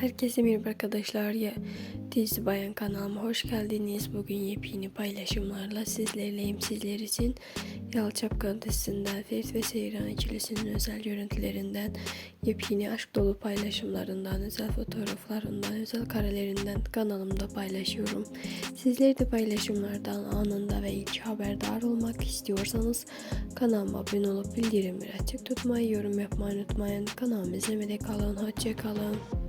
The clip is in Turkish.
Herkese merhaba arkadaşlar. Ya, Dizi Bayan kanalıma hoş geldiniz. Bugün yepyeni paylaşımlarla sizlerleyim. Sizler için Yal Çapkın Ferit ve Seyran ikilisinin özel görüntülerinden, yepyeni aşk dolu paylaşımlarından, özel fotoğraflarından, özel karelerinden kanalımda paylaşıyorum. Sizler de paylaşımlardan anında ve ilk haberdar olmak istiyorsanız kanalıma abone olup bildirimleri açık tutmayı, yorum yapmayı unutmayın. Kanalımı izlemede kalın. Hoşça kalın.